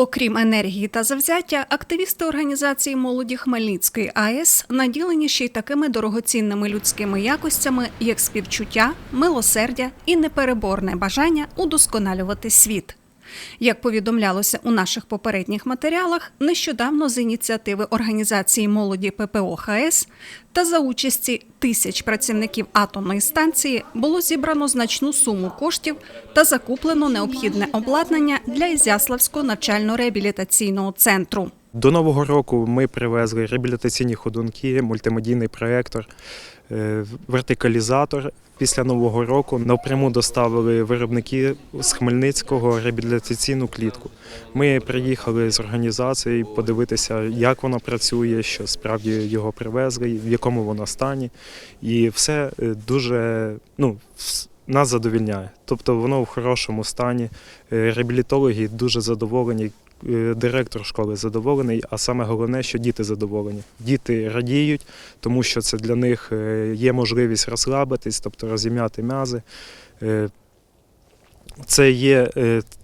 Окрім енергії та завзяття, активісти організації молоді Хмельницької АЕС наділені ще й такими дорогоцінними людськими якостями, як співчуття, милосердя і непереборне бажання удосконалювати світ. Як повідомлялося у наших попередніх матеріалах, нещодавно з ініціативи організації молоді ППО ХС та за участі тисяч працівників атомної станції було зібрано значну суму коштів та закуплено необхідне обладнання для Ізяславського навчально-реабілітаційного центру. До нового року ми привезли реабілітаційні ходунки, мультимедійний проєктор, е, вертикалізатор. Після нового року напряму доставили виробники з Хмельницького реабілітаційну клітку. Ми приїхали з організації подивитися, як воно працює, що справді його привезли, в якому воно стані. І все е, дуже ну, нас задовільняє. Тобто воно в хорошому стані. Е, Реабілітологи дуже задоволені. Е, Директор школи задоволений, а саме головне, що діти задоволені. Діти радіють, тому що це для них е, є можливість розслабитись, тобто розім'яти м'язи. Е, Це є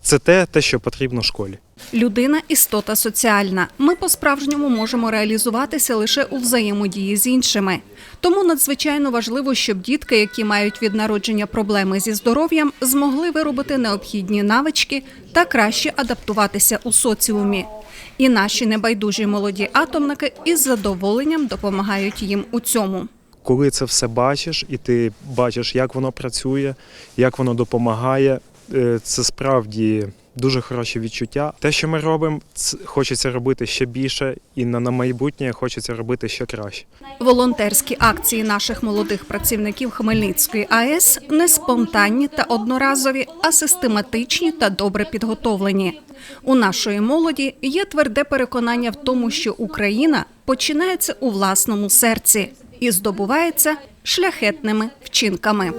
це те, те, що потрібно школі. Людина істота соціальна. Ми по-справжньому можемо реалізуватися лише у взаємодії з іншими. Тому надзвичайно важливо, щоб дітки, які мають від народження проблеми зі здоров'ям, змогли виробити необхідні навички та краще адаптуватися у соціумі. І наші небайдужі молоді атомники із задоволенням допомагають їм у цьому. Коли це все бачиш, і ти бачиш, як воно працює, як воно допомагає, е, це справді дуже хороше відчуття. Те, що ми робимо, хочеться робити ще більше, і на, на майбутнє хочеться робити ще краще. Волонтерські акції наших молодих працівників Хмельницької АЕС не спонтанні та одноразові, а систематичні та добре підготовлені. У нашої молоді є тверде переконання в тому, що Україна починається у власному серці і здобувається шляхетними вчинками.